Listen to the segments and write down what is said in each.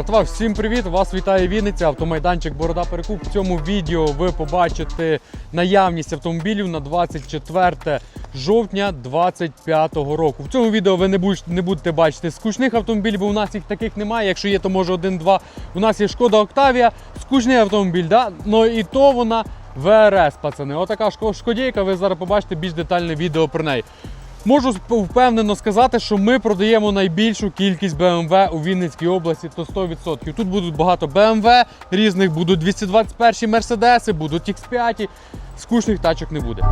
Братва, всім привіт! Вас вітає Вінниця, автомайданчик Борода Перекуп. В цьому відео ви побачите наявність автомобілів на 24 жовтня 2025 року. В цьому відео ви не будете бачити скучних автомобілів, бо у нас їх таких немає. Якщо є, то може один-два. У нас є Шкода Октавія, скучний автомобіль, да? Ну і то вона ВРС, пацани. Отака шко- шкодійка, ви зараз побачите більш детальне відео про неї. Можу впевнено сказати, що ми продаємо найбільшу кількість BMW у Вінницькій області, то 100%. Тут будуть багато BMW різних, будуть 221 Мерседеси, будуть X5. Скучних тачок не буде.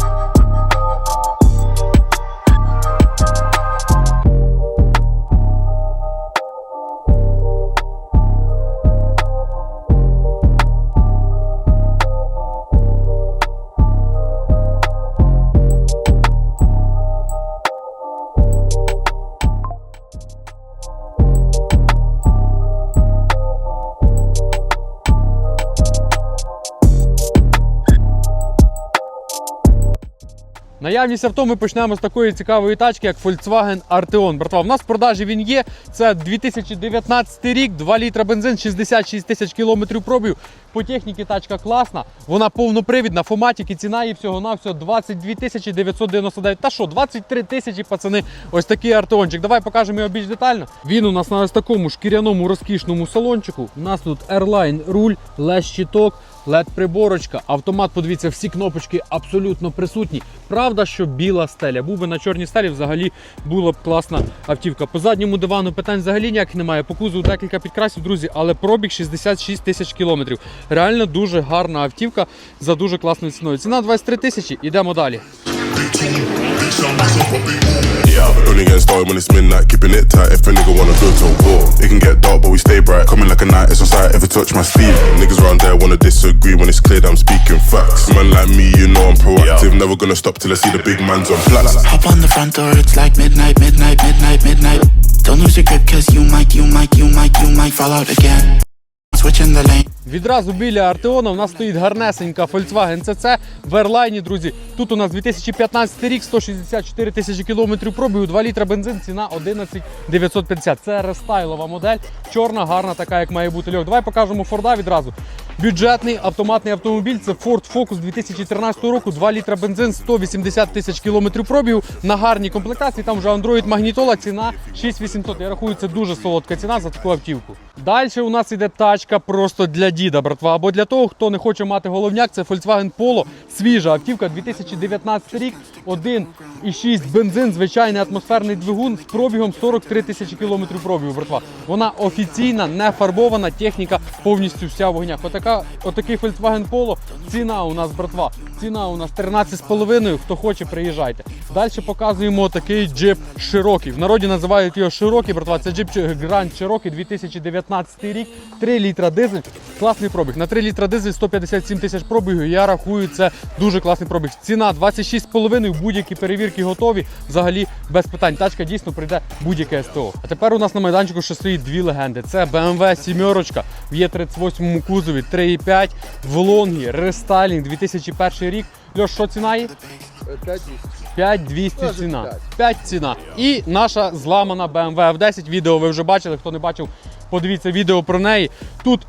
Наявність авто ми почнемо з такої цікавої тачки, як Volkswagen Arteon. Братва, в нас в продажі він є. Це 2019 рік, 2 літра бензин, 66 тисяч кілометрів пробів. По техніці тачка класна, вона повнопривідна, фоматик і ціна її всього на всього 22 тисячі 999. Та що, 23 тисячі, пацани, ось такий артеончик. Давай покажемо його більш детально. Він у нас на ось такому шкіряному розкішному салончику. У нас тут Airline руль, лес щиток, led приборочка, автомат, подивіться, всі кнопочки абсолютно присутні. Правда, що біла стеля. Був би на чорній стелі, взагалі була б класна автівка. По задньому дивану питань взагалі ніяких немає. По кузову декілька підкрасів, друзі, але пробіг 66 тисяч кілометрів. Реально дуже гарна автівка за дуже класною ціною. Ціна 23 тисячі. Ідемо далі. Yeah, only getting started when it's midnight. Keeping it tight if a nigga wanna go to war. It can get dark, but we stay bright. Coming like a night, it's on sight. Ever touch my sleeve? Niggas around there wanna disagree when it's clear that I'm speaking facts. Man like me, you know I'm proactive. Never gonna stop till I see the big man's on flats. Hop on the front door, it's like midnight, midnight, midnight, midnight. Don't lose your grip, cause you might, you might, you might, you might fall out again. Switching the lane. Відразу біля Артеона у нас стоїть гарнесенька Volkswagen CC в Airline, друзі. Тут у нас 2015 рік, 164 тисячі кілометрів пробігу, 2 літра бензин, ціна 11 950. Це рестайлова модель, чорна, гарна, така, як має бути льох. Давай покажемо Форда відразу. Бюджетний автоматний автомобіль це Ford Focus 2013 року, 2 літра бензин, 180 тисяч кілометрів пробігу на гарній комплектації. Там вже Android магнітола, ціна 6800. Я рахую, це дуже солодка ціна за таку автівку. Далі у нас іде тачка просто для діда, братва. Або для того, хто не хоче мати головняк, це Volkswagen Polo, свіжа автівка, 2019 рік, 1,6 бензин, звичайний атмосферний двигун з пробігом 43 тисячі кілометрів пробігу, братва. Вона офіційна, не фарбована, техніка повністю вся в вогнях. Отака, отакий Volkswagen Polo, ціна у нас, братва. Ціна у нас 13,5, хто хоче, приїжджайте. Далі показуємо такий джип Cherokee. В народі називають його Cherokee, братва. Це джип Grand Cherokee 2019 рік, 3 літра дизель. Класний пробіг. На 3 літра дизель 157 тисяч пробігу. Я рахую, це дуже класний пробіг. Ціна 26,5, будь-які перевірки готові. Взагалі без питань. Тачка дійсно прийде будь-яке СТО. А тепер у нас на майданчику ще стоїть дві легенди. Це BMW 7 в Є38 кузові 3,5 в лонгі, рестайлінг 2001 рік. Льош, що ціна є? 5200 ціна. 5 ціна. І наша зламана BMW F10. Відео ви вже бачили. Хто не бачив, подивіться відео про неї. Тут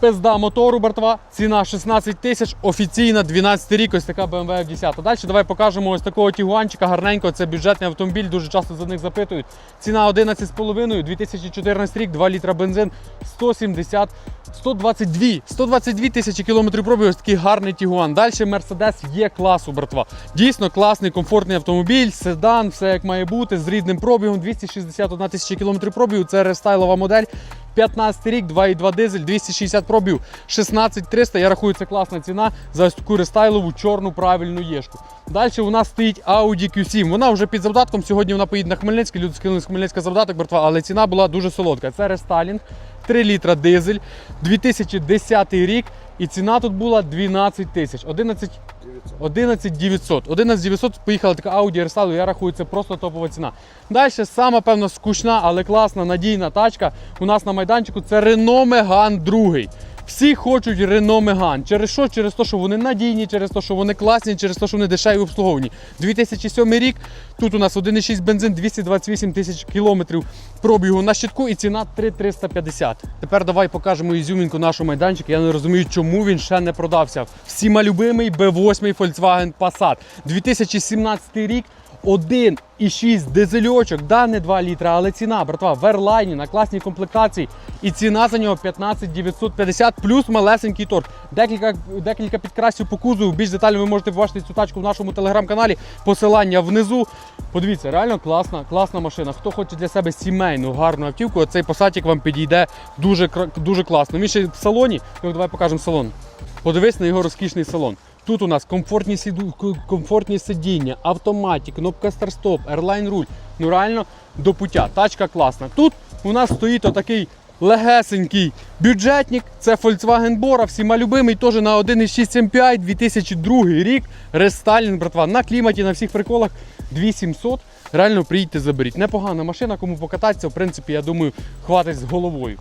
пизда мотору бортова, ціна 16 тисяч, офіційна 12 рік, ось така BMW F10. Далі давай покажемо ось такого тігуанчика гарненького. Це бюджетний автомобіль, дуже часто за них запитують. Ціна 11,5, 2014 рік, 2 літра бензин, 170, 122, 122 тисячі кілометрів пробігу, ось такий гарний тігуан. Далі Mercedes є класу, братва. Дійсно класний, комфортний автомобіль, седан, все як має бути, з рідним пробігом, 261 тисяча кілометрів пробігу. Це рестайлова модель. 15 рік, 2,2 дизель, 260 пробів, 16 300. Я рахую, це класна ціна за ось таку рестайлову чорну правильну єшку. Далі у нас стоїть Audi Q7. Вона вже під завдатком. Сьогодні вона поїде на Хмельницький. Люди скинули з Хмельницька завдаток, братва, але ціна була дуже солодка. Це рестайлінг, 3 літра дизель, 2010 рік. І ціна тут була 12 тисяч. 11 11 900. 11 900 поїхала така Audi RSL, я рахую, це просто топова ціна. Далі сама, певно, скучна, але класна, надійна тачка. У нас на майданчику це Renault Megane 2. Всі хочуть Renault Megane. Через що? Через те, що вони надійні, через те, що вони класні, через те, що вони дешеві обслуговувані. 2007 рік. Тут у нас 1,6 бензин, 228 тисяч кілометрів пробігу на щитку і ціна 3,350. Тепер давай покажемо ізюмінку нашого майданчика. Я не розумію, чому він ще не продався. Всіма любимий B8 Volkswagen Passat. 2017 рік. 1,6 дизельочок, да, не 2 літра, але ціна, братва, в Airline на класній комплектації. І ціна за нього 15 950 плюс малесенький торг. Декілька, декілька підкрасів по кузову. Більш детально ви можете побачити цю тачку в нашому телеграм-каналі. Посилання внизу. Подивіться, реально класна, класна машина. Хто хоче для себе сімейну гарну автівку, цей посадик вам підійде дуже, дуже класно. Він ще в салоні. Ну, давай покажемо салон. Подивись на його розкішний салон. Тут у нас комфортні, сіду, комфортні сидіння, автоматі, кнопка старт-стоп, Airline руль. Ну реально до пуття. Тачка класна. Тут у нас стоїть отакий легесенький бюджетник. Це Volkswagen Bora, всіма любимий, теж на 1.6 MPI, 2002 рік. Рестайлінг, братва, на кліматі, на всіх приколах 2700. Реально приїдьте, заберіть. Непогана машина, кому покататися, в принципі, я думаю, хватить з головою.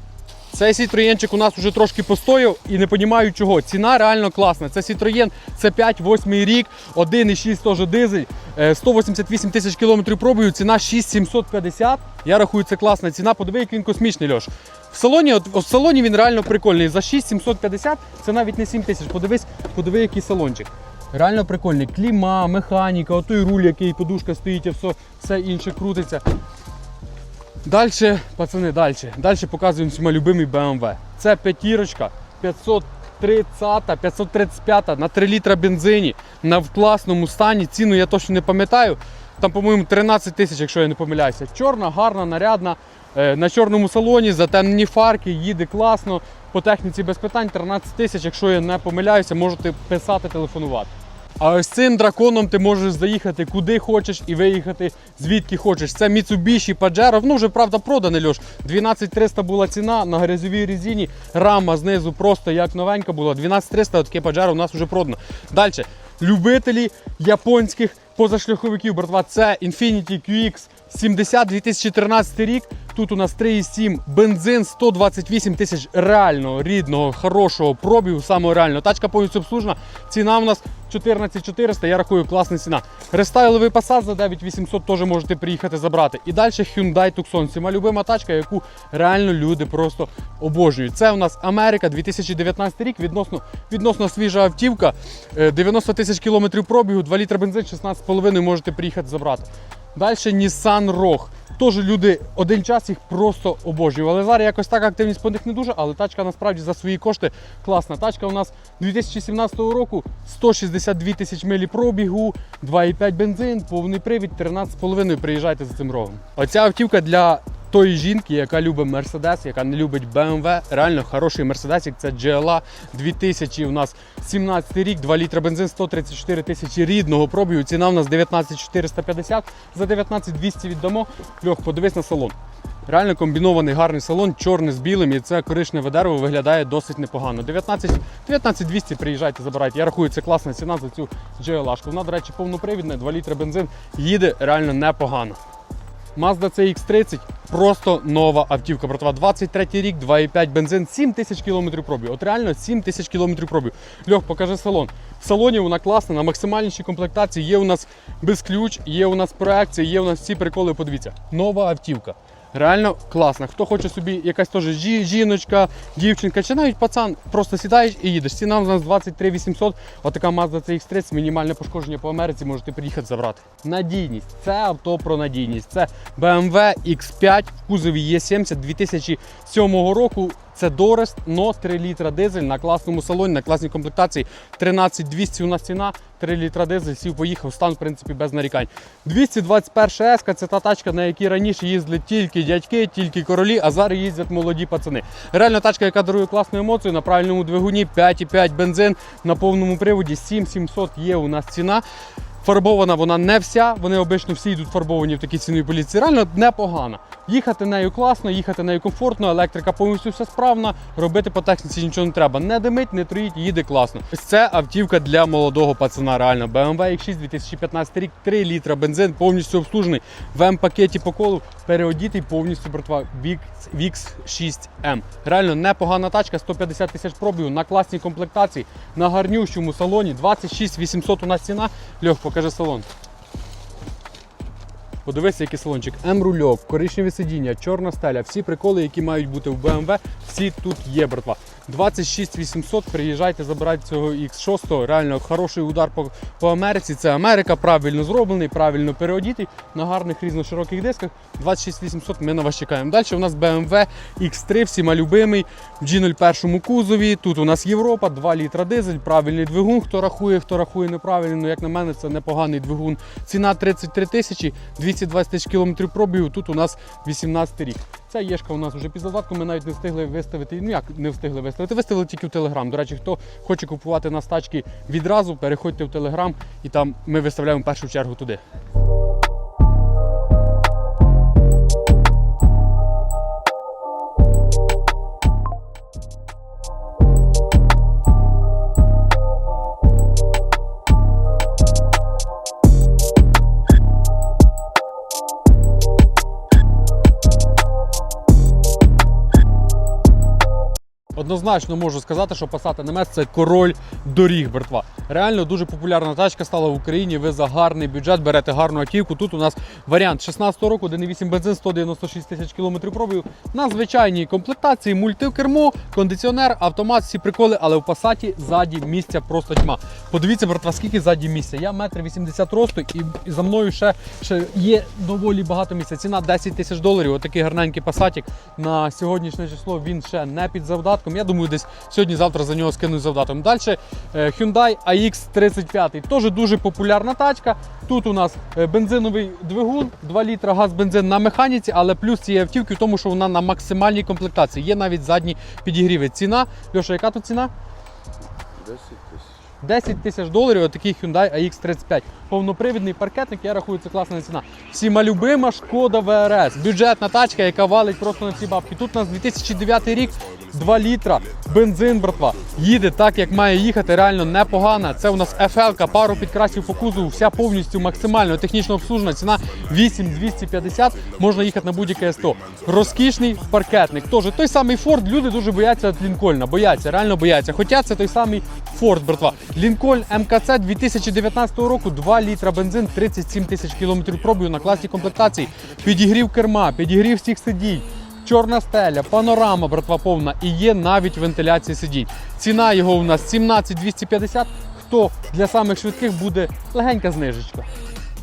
Цей Citroenчик у нас вже трошки постояв і не розумію чого. Ціна реально класна. Це Citroen, це 5-8 рік, 1,6 теж дизель, е, 188 тисяч кілометрів пробою, ціна 6750. Я рахую, це класна ціна. Подиви, як він космічний Льош. В салоні, от, в салоні він реально прикольний. За 6750 це навіть не 7 тисяч. Подивись, подиви, який салончик. Реально прикольний. Кліма, механіка, отой руль, який подушка стоїть, все, все інше крутиться. Дальше, пацани, далі. Далі показуємо всіма любимий BMW. Це п'ятірочка 530, 535 на 3 літра бензині на в класному стані. Ціну я точно не пам'ятаю. Там, по-моєму, 13 тисяч, якщо я не помиляюся. Чорна, гарна, нарядна. е, На чорному салоні, затемнені фарки, їде класно. По техніці без питань 13 тисяч, якщо я не помиляюся, можете писати, телефонувати. А ось цим драконом ти можеш заїхати куди хочеш і виїхати звідки хочеш. Це Mitsubishi Pajero, ну вже правда проданий Льош. 12300 була ціна на грязьовій резині, рама знизу просто як новенька була. 12300, таке Pajero у нас вже продано. Далі. Любителі японських позашляховиків, братва, це Infiniti QX 70 2013 рік. Тут у нас 3,7 бензин, 128 тисяч реального, рідного, хорошого пробігу, самого реального. Тачка повністю обслужена. Ціна у нас 14400, я рахую, класна ціна. Рестайловий Passat за 9800 теж можете приїхати забрати. І далі Hyundai Tucson. Моя любима тачка, яку реально люди просто обожнюють. Це у нас Америка, 2019 рік, відносно, відносно свіжа автівка. Е, 90 тисяч кілометрів пробігу, 2 літра бензин, 16,5 можете приїхати забрати. Далі Nissan Rogue. Теж люди один час їх просто обожнювали. Зараз якось так активність по них не дуже, але тачка насправді за свої кошти класна. Тачка у нас 2017 року 162 тисяч милі пробігу, 2,5 бензин, повний привід, 13,5 приїжджайте за цим рогом. Оця автівка для тої жінки, яка любить Mercedes, яка не любить BMW. Реально хороший Mercedes, це GLA 2000 у нас 17 рік, 2 літра бензин, 134 тисячі рідного пробігу. Ціна у нас 19 450, за 19 200 віддамо. Льох, подивись на салон. Реально комбінований гарний салон, чорний з білим, і це коричневе дерево виглядає досить непогано. 19 19 200 приїжджайте, забирайте. Я рахую, це класна ціна за цю GLA. Вона, до речі, повнопривідна, 2 літра бензин, їде реально непогано. Mazda CX-30 просто нова автівка. Братва, 23 рік, 2,5 бензин, 7 тисяч кілометрів пробігу. От реально 7 тисяч кілометрів пробігу. Льох, покажи салон. В салоні вона класна, на максимальнішій комплектації. Є у нас безключ, є у нас проекція, є у нас всі приколи. Подивіться. Нова автівка. Реально класна. Хто хоче собі якась теж жіночка, дівчинка, чи навіть пацан, просто сідаєш і їдеш. Ціна у нас 23 800. Отака Mazda CX-30, мінімальне пошкодження по Америці, можете приїхати забрати. Надійність. Це авто про надійність. Це BMW X5 в кузові E70 2007 року. Це Дорест, но 3 літра дизель на класному салоні, на класній комплектації. 13200 у нас ціна, 3 літра дизель, сів поїхав, стан в принципі без нарікань. 221 S це та тачка, на якій раніше їздили тільки дядьки, тільки королі, а зараз їздять молоді пацани. Реально тачка, яка дарує класну емоцію на правильному двигуні, 5,5 бензин на повному приводі, 7700 є у нас ціна. Фарбована вона не вся, вони обично всі йдуть фарбовані в такій ціновій поліції. Реально непогана. Їхати нею класно, їхати нею комфортно, електрика повністю все справна, робити по техніці нічого не треба. Не димить, не троїть, їде класно. Ось це автівка для молодого пацана. Реально BMW X6 2015 рік, 3 літра бензин, повністю обслужений. В М-пакеті по колу переодітий повністю братва VIX, VIX 6M. Реально непогана тачка, 150 тисяч пробігу на класній комплектації, на гарнющому салоні. 26 800 у нас ціна. Льох, покажи салон. Подивися, який салончик. М-рульок, коричневі сидіння, чорна стеля, всі приколи, які мають бути в BMW, всі тут є, братва. 26 800, приїжджайте, забирайте цього X6. Реально хороший удар по, по Америці. Це Америка, правильно зроблений, правильно переодітий, на гарних різношироких дисках. 26 800 ми на вас чекаємо. Далі у нас BMW X3, всіма любимий, в G01 кузові. Тут у нас Європа, 2 літра дизель, правильний двигун. Хто рахує, хто рахує неправильно. Ну, як на мене, це непоганий двигун. Ціна 33 тисячі, 220 тисяч кілометрів пробігу. Тут у нас 18 рік. Ця єшка у нас вже під задатку, ми навіть не встигли виставити. Ну як не встигли виставити? Виставили тільки в Телеграм. До речі, хто хоче купувати нас тачки відразу, переходьте в Телеграм і там ми виставляємо першу чергу туди. Однозначно можу сказати, що Passat NMS – це король доріг, братва. Реально дуже популярна тачка стала в Україні. Ви за гарний бюджет берете гарну автівку. Тут у нас варіант 16 року, 1,8 бензин, 196 тисяч кілометрів пробігу. На звичайній комплектації мультикермо, кондиціонер, автомат, всі приколи, але в Passat ззаді місця просто тьма. Подивіться, братва, скільки ззаді місця. Я метр 80 росту і, за мною ще, ще є доволі багато місця. Ціна 10 тисяч доларів. Отакий гарненький Passat. На сьогоднішнє число він ще не під завдатком. Я думаю, десь сьогодні-завтра за нього скинуть завдатком. Далі е, Hyundai AX35. Теж дуже популярна тачка. Тут у нас е, бензиновий двигун, 2 літра газ бензин на механіці, але плюс цієї автівки в тому, що вона на максимальній комплектації. Є навіть задні підігріви. Ціна. Льоша, яка тут ціна? 10 тисяч. 10 тисяч доларів отакий Hyundai AX35. Повнопривідний паркетник, я рахую, це класна ціна. Всіма любима шкода ВРС. Бюджетна тачка, яка валить просто на всі бабки. Тут у нас 2009 рік, 2 літра, бензин, братва. Їде так, як має їхати, реально непогана. Це у нас FL, пару підкрасів по кузову, вся повністю максимально технічно обслужена. Ціна 8250, можна їхати на будь-яке СТО. Розкішний паркетник. Тож той самий Ford, люди дуже бояться Лінкольна. Бояться, реально бояться. Хоча це той самий Ford, братва. Лінкольн МКЦ 2019 року, 2 літра бензин, 37 тисяч кілометрів пробігу на класній комплектації. Підігрів керма, підігрів всіх сидінь. Чорна стеля, панорама, братва повна, і є навіть вентиляція сидінь. Ціна його у нас 17 250. Хто для самих швидких буде легенька знижечка.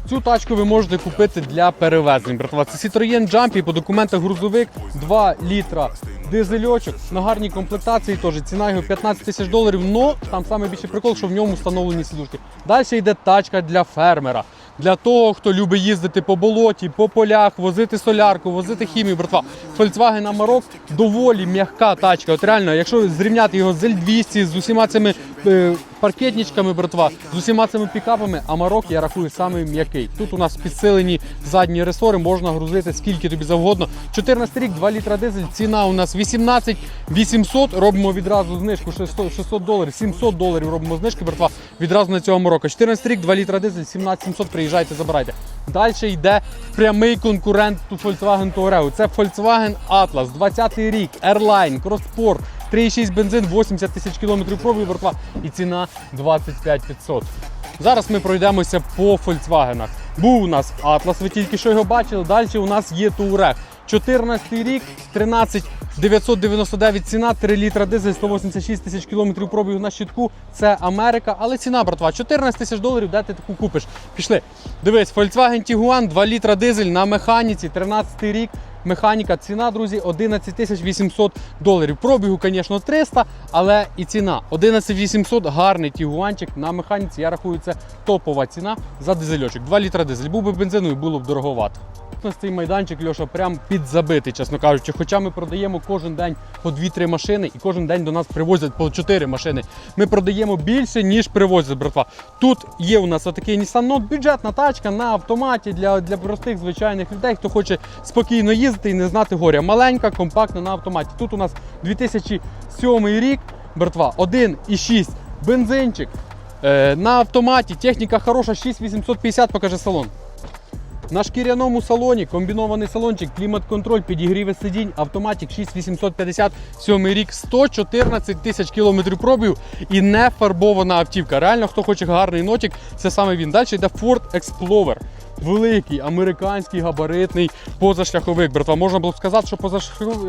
Цю тачку ви можете купити для перевезень. Братва, це Citroën Jumpy, по документах грузовик, 2 літра дизельочок на гарній комплектації. Теж ціна його 15 тисяч доларів. Но там саме більший прикол, що в ньому встановлені сідушки. Далі йде тачка для фермера. Для того, хто любить їздити по болоті, по полях, возити солярку, возити хімію, братва. Volkswagen Amarok доволі м'яка тачка. От реально, якщо зрівняти його з L200, з усіма цими е, паркетничками, братва, з усіма цими пікапами, Amarok я рахую самий м'який. Тут у нас підсилені задні ресори, можна грузити скільки тобі завгодно. 14 рік, 2 літра дизель, ціна у нас 18 800, робимо відразу знижку 600, 600 доларів, 700 доларів робимо знижки, братва, відразу на цього Amarok. 14 рік, 2 літра дизель, 17 700, приїжджайте, забирайте. Далі йде прямий конкурент Volkswagen Touareg. Це Volkswagen Atlas, 20 рік, Airline, Crossport, 3,6 бензин, 80 тисяч кілометрів пробігу, братва, і ціна 25 500. Зараз ми пройдемося по Volkswagen. Був у нас Atlas, ви тільки що його бачили. Далі у нас є Touareg. 14 рік, 13 999 ціна, 3 літра дизель, 186 тисяч кілометрів пробігу на щитку. Це Америка, але ціна, братва, 14 тисяч доларів, де ти таку купиш? Пішли. Дивись, Volkswagen Tiguan, 2 літра дизель на механіці, 13 рік. Механіка, ціна, друзі, 11 800 доларів. Пробігу, звісно, 300, але і ціна 11 800, гарний тігуанчик на механіці. Я рахую, це топова ціна за дизельочок. 2 літра дизель. Був би бензину і було б дороговато. Нас цей майданчик, Льоша, прям підзабитий, чесно кажучи. Хоча ми продаємо кожен день по 2-3 машини і кожен день до нас привозять по 4 машини. Ми продаємо більше, ніж привозять, братва. Тут є у нас отакий Nissan Note, бюджетна тачка на автоматі для, для простих звичайних людей, хто хоче спокійно їздити і не знати горя. Маленька, компактна на автоматі. Тут у нас 2007 рік, братва, 1,6 бензинчик. Е, на автоматі, техніка хороша, 6850, покаже салон. На шкіряному салоні комбінований салончик, клімат-контроль, підігріви сидінь, автоматик 6850, 7 рік, 114 тисяч кілометрів пробів і не фарбована автівка. Реально, хто хоче гарний нотик, це саме він. Далі йде Ford Explorer. Великий американський габаритний позашляховик. Братва, можна було б сказати, що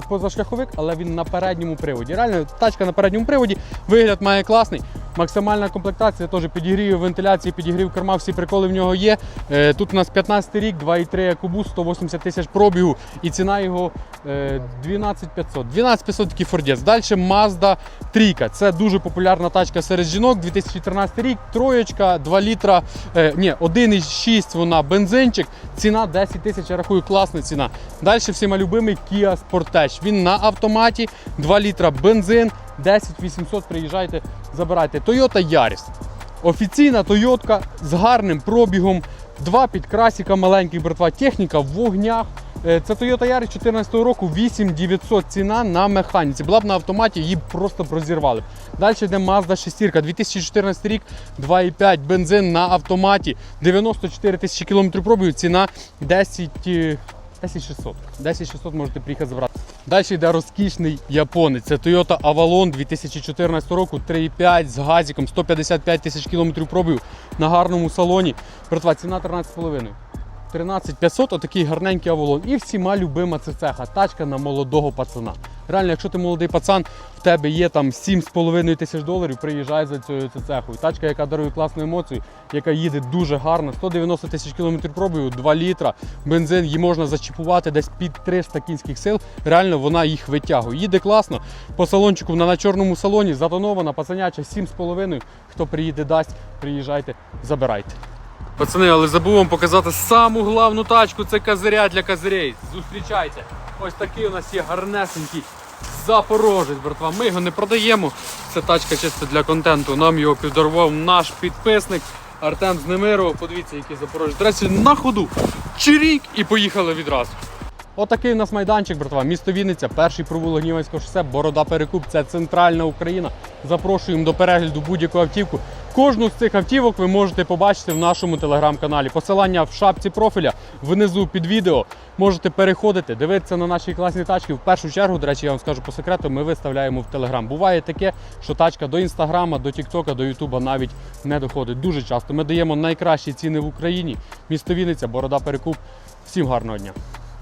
позашляховик, але він на передньому приводі. Реально, тачка на передньому приводі, вигляд має класний. Максимальна комплектація теж підігрів вентиляції, підігрів керма, всі приколи в нього є. Е, Тут у нас 15 рік, 2,3 екобус, 180 тисяч пробігу і ціна його е, 12500. 12500 такий фордець. Далі Mazda 3. Це дуже популярна тачка серед жінок. 2013 рік, троєчка, 2 літра, е, ні, 1,6 вона бензинчик. Ціна 10 тисяч, я рахую, класна ціна. Далі всіма любимий Kia Sportage. Він на автоматі, 2 літра бензин, 10 800 приїжджайте, забирайте. Toyota Yaris. Офіційна Тойотка з гарним пробігом, два підкрасіка маленьких, братва, техніка в вогнях. Е, Це Toyota Yaris 2014 року, 8900 ціна на механіці. Була б на автоматі, її просто б розірвали. Далі йде Mazda 6, 2014 рік, 2,5 бензин на автоматі, 94 тисячі кілометрів пробігу, ціна 10, е, 10600. 10600 можете приїхати забрати. Далі йде розкішний японець. Це Toyota Avalon 2014 року, 3,5 з газиком, 155 тисяч кілометрів пробігу на гарному салоні. Братва, ціна 13,5. 13500, отакий гарненький Avalon. І всіма любима це цеха. Тачка на молодого пацана. Реально, якщо ти молодий пацан, в тебе є там 7,5 тисяч доларів, приїжджай за цією цехою. Тачка, яка дарує класну емоцію, яка їде дуже гарно, 190 тисяч кілометрів пробігу, 2 літра, бензин, її можна зачіпувати десь під 300 кінських сил. Реально вона їх витягує. Їде класно. По салончику вона на чорному салоні, затонована, пацаняча, 7,5. Хто приїде, дасть, приїжджайте, забирайте. Пацани, але забув вам показати саму главну тачку, це козиря для козирей. Зустрічайте. Ось такий у нас є гарнесенький Запорожець, братва. Ми його не продаємо. Це тачка чисто для контенту. Нам його піддарував наш підписник Артем Знемиров. Подивіться, який Запорожець. До на ходу. Чирік і поїхали відразу. Отакий у нас майданчик, братва. Місто Вінниця, перший провулок Гніванського шосе, Борода Перекуп. Це центральна Україна. Запрошуємо до перегляду будь-яку автівку. Кожну з цих автівок ви можете побачити в нашому телеграм-каналі. Посилання в шапці профіля внизу під відео. Можете переходити, дивитися на наші класні тачки. В першу чергу, до речі, я вам скажу по секрету, ми виставляємо в телеграм. Буває таке, що тачка до інстаграма, до Тіктока, до Ютуба навіть не доходить. Дуже часто. Ми даємо найкращі ціни в Україні. Місто Вінниця, Борода Перекуп. Всім гарного дня!